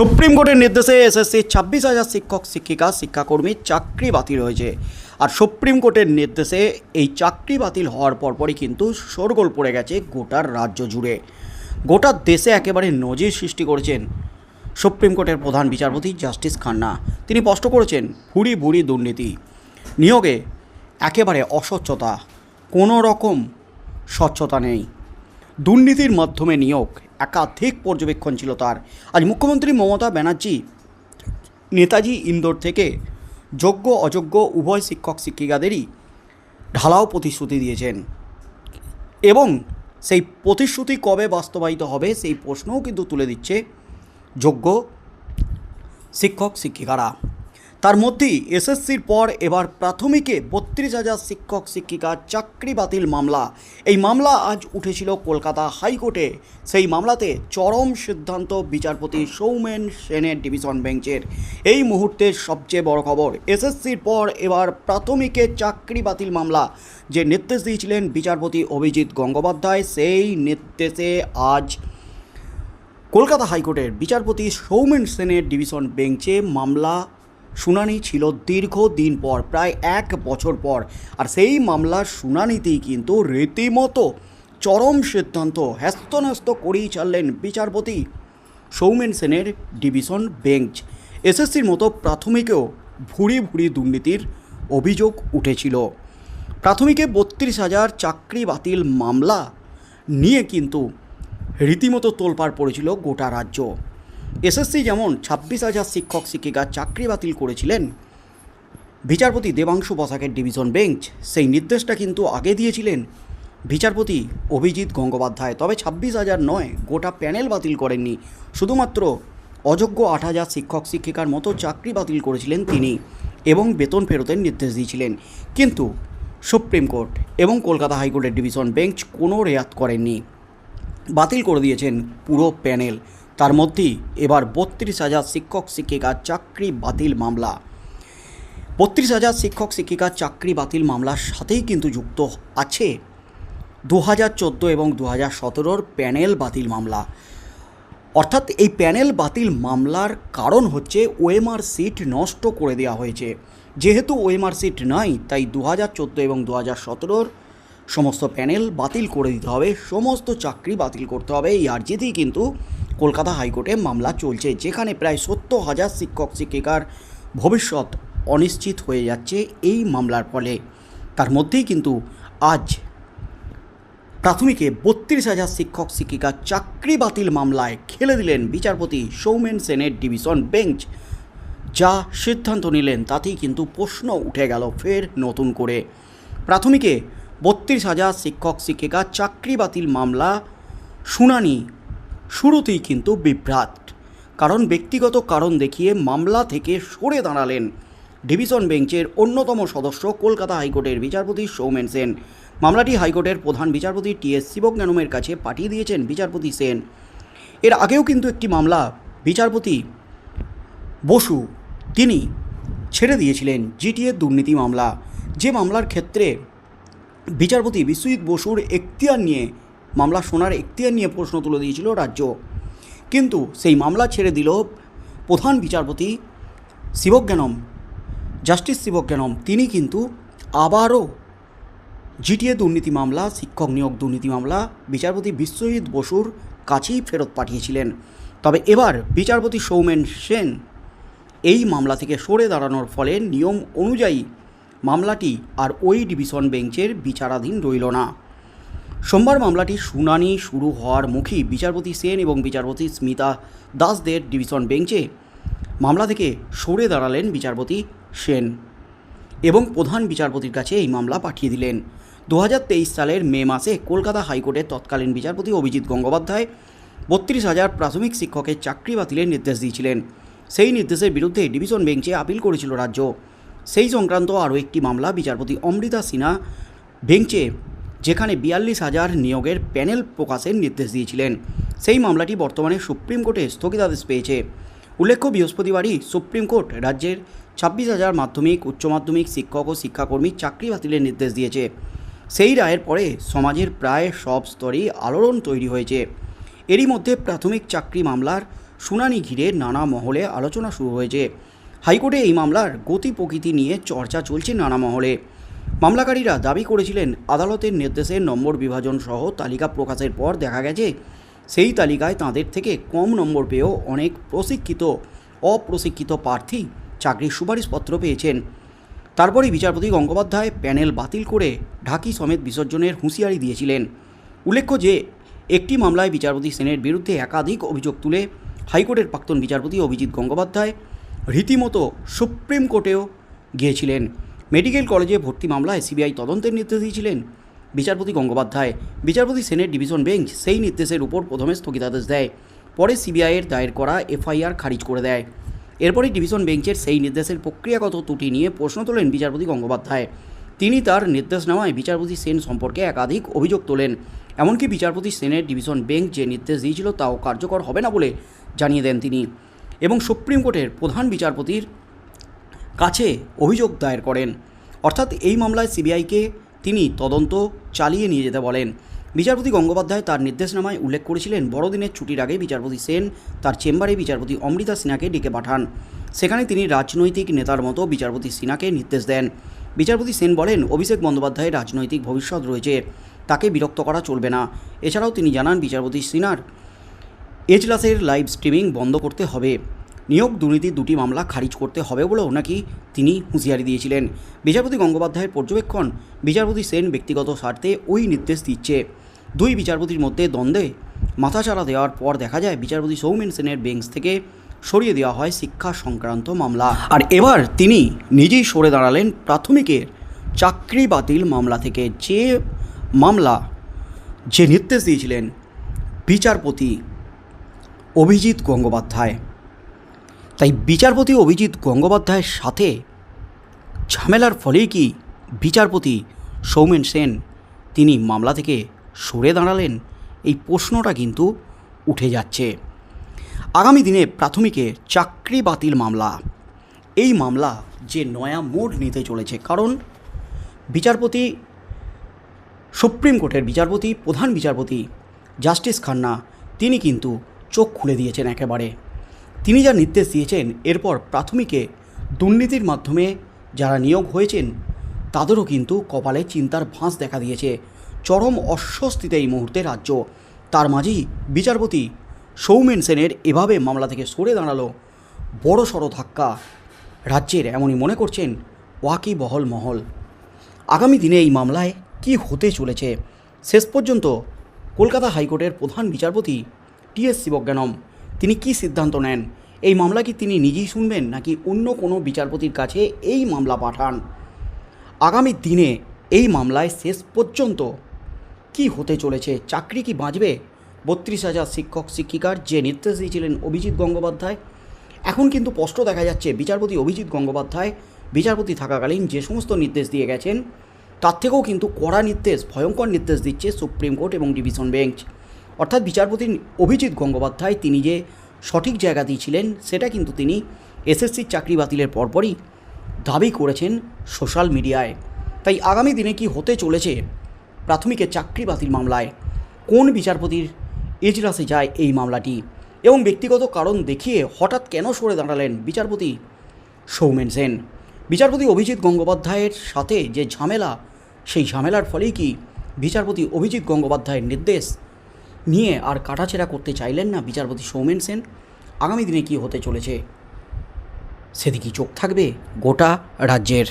Supreme কোর্টের নির্দেশে SSC ছাব্বিশ হাজার শিক্ষক, শিক্ষিকা শিক্ষাকর্মীর চাকরি বাতিল হয়েছে। আর সুপ্রিম কোর্টের নির্দেশে এই চাকরি বাতিল হওয়ার পরপরই কিন্তু শোরগোল পড়ে গেছে গোটার রাজ্য জুড়ে। গোটা দেশে একেবারে নজির সৃষ্টি করেছেন সুপ্রিম কোর্টের প্রধান বিচারপতি জাস্টিস খান্না। তিনি স্পষ্ট করেছেন ভুড়ি ভুড়ি দুর্নীতি নিয়োগে একেবারে অস্বচ্ছতা, কোনো রকম স্বচ্ছতা নেই। দুর্নীতির মাধ্যমে নিয়োগ একাধিক পর্যবেক্ষণ ছিল তার। আজ মুখ্যমন্ত্রী মমতা ব্যানার্জি, নেতাজি ইন্দোর থেকে যোগ্য, অযোগ্য উভয় শিক্ষক, শিক্ষিকাদেরই ঢালাও প্রতিশ্রুতি দিয়েছেন। এবং সেই প্রতিশ্রুতি কবে বাস্তবায়িত হবে সেই প্রশ্নও কিন্তু তুলে দিচ্ছে যোগ্য শিক্ষক, শিক্ষিকারা। তার মধ্যেই এসএসসির পর এবার প্রাথমিকে বত্রিশ হাজার শিক্ষক শিক্ষিকার চাকরি বাতিল মামলা। এই মামলা আজ উঠেছিল কলকাতা হাইকোর্টে। সেই মামলাতে চরম সিদ্ধান্ত বিচারপতি সৌমেন সেনের ডিভিশন বেঞ্চের। এই মুহূর্তের সবচেয়ে বড় খবর, এসএসসির পর এবার প্রাথমিকে চাকরি বাতিল মামলা। যে নির্দেশ দিয়েছিলেন বিচারপতি অভিজিৎ গঙ্গোপাধ্যায়, সেই নির্দেশে আজ কলকাতা হাইকোর্টের বিচারপতি সৌমেন সেনের ডিভিশন বেঞ্চে মামলা শুনানি ছিল দীর্ঘ দিন পর, প্রায় এক বছর পর। আর সেই মামলার শুনানিতেই কিন্তু রীতিমতো চরম সিদ্ধান্ত হ্যস্তন্যস্ত করেই ছাড়লেন বিচারপতি সৌমেন সেনের ডিভিশন বেঞ্চ। এসএসসির মতো প্রাথমিকেও ভুরি ভুরি দুর্নীতির অভিযোগ উঠেছিল। প্রাথমিকে বত্রিশ হাজার চাকরি বাতিল মামলা নিয়ে কিন্তু রীতিমতো তোলপাড় পড়েছিল গোটা রাজ্য। এসএসসি যেমন ছাব্বিশ হাজার শিক্ষক শিক্ষিকা চাকরি বাতিল করেছিলেন, বিচারপতি দেবাংশু বসাকের ডিভিশন বেঞ্চ সেই নির্দেশটা কিন্তু আগে দিয়েছিলেন। বিচারপতি অভিজিৎ গঙ্গোপাধ্যায়, তবে ছাব্বিশ হাজার নয়, গোটা প্যানেল বাতিল করেননি। শুধুমাত্র অযোগ্য আট হাজার শিক্ষক শিক্ষিকার মতো চাকরি বাতিল করেছিলেন তিনি এবং বেতন ফেরতের নির্দেশ দিয়েছিলেন। কিন্তু সুপ্রিম কোর্ট এবং কলকাতা হাইকোর্টের ডিভিশন বেঞ্চ কোনো রেয়াত করেননি। বাতিল করে দিয়েছেন পুরো প্যানেল। তার মধ্যেই এবার বত্রিশ হাজার শিক্ষক শিক্ষিকার চাকরি বাতিল মামলা। বত্রিশ হাজার শিক্ষক শিক্ষিকার চাকরি বাতিল মামলার সাথেই কিন্তু যুক্ত আছে দু হাজার চোদ্দ এবং দু হাজার সতেরোর প্যানেল বাতিল মামলা। অর্থাৎ এই প্যানেল বাতিল মামলার কারণ হচ্ছে ওএমআর সিট নষ্ট করে দেওয়া হয়েছে। যেহেতু ওএমআর সিট নাই, তাই দু হাজার চোদ্দ এবং দু হাজার সতেরোর সমস্ত প্যানেল বাতিল করে দিতে হবে, সমস্ত চাকরি বাতিল করতে হবে, এই আর্জিতেই কিন্তু কলকাতা হাইকোর্টে মামলা চলছে, যেখানে প্রায় সত্তর হাজার শিক্ষক শিক্ষিকার ভবিষ্যৎ অনিশ্চিত হয়ে যাচ্ছে এই মামলার ফলে। তার মধ্যেই কিন্তু আজ প্রাথমিকে বত্রিশ হাজার শিক্ষক শিক্ষিকা চাকরি বাতিল মামলায় খেলে দিলেন বিচারপতি সৌমেন সেনের ডিভিশন বেঞ্চ। যা সিদ্ধান্ত নিলেন, তাতেই কিন্তু প্রশ্ন উঠে গেল ফের নতুন করে। প্রাথমিকে বত্রিশ হাজার শিক্ষক শিক্ষিকা চাকরি বাতিল মামলা শুনানি শুরুতেই কিন্তু বিভ্রাট। কারণ ব্যক্তিগত কারণ দেখিয়ে মামলা থেকে সরে দাঁড়ালেন ডিভিশন বেঞ্চের অন্যতম সদস্য কলকাতা হাইকোর্টের বিচারপতি সৌমেন সেন। মামলাটি হাইকোর্টের প্রধান বিচারপতি টি এস শিবজ্ঞানমের কাছে পাঠিয়ে দিয়েছেন বিচারপতি সেন। এর আগেও কিন্তু একটি মামলা বিচারপতি বসু, তিনি ছেড়ে দিয়েছিলেন জিটিএ দুর্নীতি মামলা। যে মামলার ক্ষেত্রে বিচারপতি বিশ্বজিৎ বসুর এখতিয়ার নিয়ে মামলা শোনার এখতিয়ার নিয়ে প্রশ্ন তুলে দিয়েছিল রাজ্য। কিন্তু সেই মামলা ছেড়ে দিল প্রধান বিচারপতি শিবজ্ঞানম, জাস্টিস শিবজ্ঞানম। তিনি কিন্তু আবারও জিটিএ দুর্নীতি মামলা, শিক্ষক নিয়োগ দুর্নীতি মামলা, বিচারপতি বিশ্বজিৎ বসুর কাছেই ফেরত পাঠিয়েছিলেন। তবে এবার বিচারপতি সৌমেন সেন এই মামলা থেকে সরে দাঁড়ানোর ফলে নিয়ম অনুযায়ী মামলাটি আর ওই ডিভিশন বেঞ্চের বিচারাধীন রইল না। সোমবার মামলাটি শুনানি শুরু হওয়ার মুখী বিচারপতি সেন এবং বিচারপতি স্মিতা দাসদের ডিভিশন বেঞ্চে মামলা থেকে সরে দাঁড়ালেন বিচারপতি সেন এবং প্রধান বিচারপতির কাছে এই মামলা পাঠিয়ে দিলেন। দু হাজার তেইশ সালের মে মাসে কলকাতা হাইকোর্টের তৎকালীন বিচারপতি অভিজিৎ গঙ্গোপাধ্যায় বত্রিশ হাজার প্রাথমিক শিক্ষকের চাকরি বাতিলের নির্দেশ দিয়েছিলেন। সেই নির্দেশের বিরুদ্ধে ডিভিশন বেঞ্চে আপিল করেছিল রাজ্য। সেই সংক্রান্ত আরও একটি মামলা বিচারপতি অমৃতা সিনহা বেঞ্চে যেখানে বিয়াল্লিশ হাজার নিয়োগের প্যানেল প্রকাশের নির্দেশ দিয়েছিলেন। সেই মামলাটি বর্তমানে সুপ্রিম কোর্টে স্থগিতাদেশ পেয়েছে। উল্লেখ্য, বৃহস্পতিবারই সুপ্রিম কোর্ট রাজ্যের ছাব্বিশ হাজার মাধ্যমিক, উচ্চ মাধ্যমিক শিক্ষক ও শিক্ষাকর্মী চাকরি বাতিলের নির্দেশ দিয়েছে। সেই রায়ের পরে সমাজের প্রায় সব স্তরেই আলোড়ন তৈরি হয়েছে। এরই মধ্যে প্রাথমিক চাকরি মামলার শুনানি ঘিরে নানা মহলে আলোচনা শুরু হয়েছে। হাইকোর্টে এই মামলার গতি প্রকৃতি নিয়ে চর্চা চলছে নানা মহলে। মামলাকারীরা দাবি করেছিলেন, আদালতের নির্দেশে নম্বর বিভাজন সহ তালিকা প্রকাশের পর দেখা গেছে, সেই তালিকায় তাঁদের থেকে কম নম্বর পেয়েও অনেক প্রশিক্ষিত, অপ্রশিক্ষিত প্রার্থী চাকরির সুপারিশপত্র পেয়েছেন। তারপরেই বিচারপতি গঙ্গোপাধ্যায় প্যানেল বাতিল করে ঢাকি সমেত বিসর্জনের হুঁশিয়ারি দিয়েছিলেন। উল্লেখ্য যে, একটি মামলায় বিচারপতি সেনের বিরুদ্ধে একাধিক অভিযোগ তুলে হাইকোর্টের প্রাক্তন বিচারপতি অভিজিৎ গঙ্গোপাধ্যায় রীতিমতো সুপ্রিম কোর্টেও গিয়েছিলেন। মেডিকেল কলেজে ভর্তি মামলায় সিবিআই তদন্তের নির্দেশ দিয়েছিলেন। বিচারপতি গঙ্গোপাধ্যায়, বিচারপতি সেনের ডিভিশন বেঞ্চ সেই নির্দেশের উপর প্রথমে স্থগিতাদেশ দেয়, পরে সিবিআইয়ের দায়ের করা এফআইআর খারিজ করে দেয়। এরপরে ডিভিশন বেঞ্চের সেই নির্দেশের প্রক্রিয়াগত ত্রুটি নিয়ে প্রশ্ন তোলেন বিচারপতি গঙ্গোপাধ্যায়। তিনি তার নির্দেশ নেওয়ায় বিচারপতি সেন সম্পর্কে একাধিক অভিযোগ তোলেন, এমনকি বিচারপতি সেনের ডিভিশন বেঞ্চ যে নির্দেশ দিয়েছিল তাও কার্যকর হবে না বলে জানিয়ে দেন তিনি। এবং সুপ্রিম কোর্টের প্রধান বিচারপতির কাছে অভিযোগ দায়ের করেন। অর্থাৎ এই মামলায় সিবিআইকে তিনি তদন্ত চালিয়ে নিয়ে যেতে বলেন। বিচারপতি গঙ্গোপাধ্যায় তার নির্দেশনামায় উল্লেখ করেছিলেন, বড়দিনের ছুটির আগে বিচারপতি সেন তার চেম্বারে বিচারপতি অমৃতা সিনহাকে ডেকে পাঠান। সেখানে তিনি রাজনৈতিক নেতার মতো বিচারপতি সিনহাকে নির্দেশ দেন। বিচারপতি সেন বলেন, অভিষেক বন্দ্যোপাধ্যায়ের রাজনৈতিক ভবিষ্যৎ রয়েছে, তাকে বিরক্ত করা চলবে না। এছাড়াও তিনি জানান, বিচারপতি সিনহার এজলাসের লাইভ স্ট্রিমিং বন্ধ করতে হবে। নিয়োগ দুর্নীতির দুটি মামলা খারিজ করতে হবে বলেও নাকি তিনি হুঁশিয়ারি দিয়েছিলেন। বিচারপতি গঙ্গোপাধ্যায়ের পর্যবেক্ষণ, বিচারপতি সেন ব্যক্তিগত স্বার্থে ওই নির্দেশ দিচ্ছে। দুই বিচারপতির মধ্যে দ্বন্দ্বে মাথাচাড়া দেওয়ার পর দেখা যায়, বিচারপতি সৌমেন সেনের বেঞ্চ থেকে সরিয়ে দেওয়া হয় শিক্ষা সংক্রান্ত মামলা। আর এবার তিনি নিজেই সরে দাঁড়ালেন প্রাথমিকের চাকরি বাতিল মামলা থেকে। যে মামলা, যে নির্দেশ দিয়েছিলেন বিচারপতি অভিজিৎ গঙ্গোপাধ্যায়। তাই বিচারপতি অভিজিৎ গঙ্গোপাধ্যায়ের সাথে ঝামেলার ফলেই কি বিচারপতি সৌমেন সেন তিনি মামলা থেকে সরে দাঁড়ালেন, এই প্রশ্নটা কিন্তু উঠে যাচ্ছে। আগামী দিনে প্রাথমিকে চাকরি বাতিল মামলা। এই মামলা যে নয়া মোড় নিতে চলেছে, কারণ বিচারপতি, সুপ্রিম কোর্টের বিচারপতি, প্রধান বিচারপতি জাস্টিস খান্না, তিনি কিন্তু চোখ খুলে দিয়েছেন একেবারে। তিনি যা নির্দেশ দিয়েছেন, এরপর প্রাথমিকে দুর্নীতির মাধ্যমে যারা নিয়োগ হয়েছেন, তাদেরও কিন্তু কপালে চিন্তার ভাঁজ দেখা দিয়েছে। চরম অস্বস্তিতে এই মুহূর্তে রাজ্য। তার মাঝেই বিচারপতি সৌমেন সেনের এভাবে মামলা থেকে সরে দাঁড়াল। বড় সড়ো ধাক্কা। রাজ্যের এমনই মনে করছেন ওয়াকি বহল মহল। আগামী দিনে এই মামলায় কি হতে চলেছে? শেষ পর্যন্ত কলকাতা হাইকোর্টের প্রধান বিচারপতি টি এস শিবজ্ঞানম তিনি কি সিদ্ধান্ত নেন? এই মামলা কি তিনি নিজেই শুনবেন, নাকি অন্য কোনো বিচারপতির কাছে এই মামলা পাঠান? আগামী দিনে এই মামলায় শেষ পর্যন্ত কি হতে চলেছে? চাকরি কি বাঁচবে? বত্রিশ হাজার শিক্ষক, শিক্ষিকার যে নির্দেশ দিয়েছিলেন অভিজিৎ গঙ্গোপাধ্যায়, এখন কিন্তু স্পষ্ট দেখা যাচ্ছে বিচারপতি অভিজিৎ গঙ্গোপাধ্যায় বিচারপতি থাকাকালীন যে সমস্ত নির্দেশ দিয়ে গেছেন, তার থেকেও কিন্তু কড়া নির্দেশ, ভয়ঙ্কর নির্দেশ দিচ্ছে সুপ্রিম কোর্ট এবং ডিভিশন বেঞ্চ। অর্থাৎ বিচারপতি অভিজিৎ গঙ্গোপাধ্যায় তিনি যে সঠিক জায়গাতেই ছিলেন সেটা কিন্তু তিনি এসএসসির চাকরি বাতিলের পরপরই দাবি করেছেন সোশ্যাল মিডিয়ায়। তাই আগামী দিনে কি হতে চলেছে প্রাথমিকের চাকরি বাতিল মামলায়? কোন বিচারপতির এজলাসে যায় এই মামলাটি? এবং ব্যক্তিগত কারণ দেখিয়ে হঠাৎ কেন সরে দাঁড়ালেন বিচারপতি সৌমেন সেন? বিচারপতি অভিজিৎ গঙ্গোপাধ্যায়ের সাথে যে ঝামেলা, সেই ঝামেলার ফলেই কি বিচারপতি অভিজিৎ গঙ্গোপাধ্যায়ের নির্দেশ নিয়ে আর কাটাছেড়া করতে চাইলেন না বিচারপতি সৌমেন সেন। আগামী দিনে কি হতে চলেছে? সেদিকেই চোখ থাকবে গোটা রাজ্যের।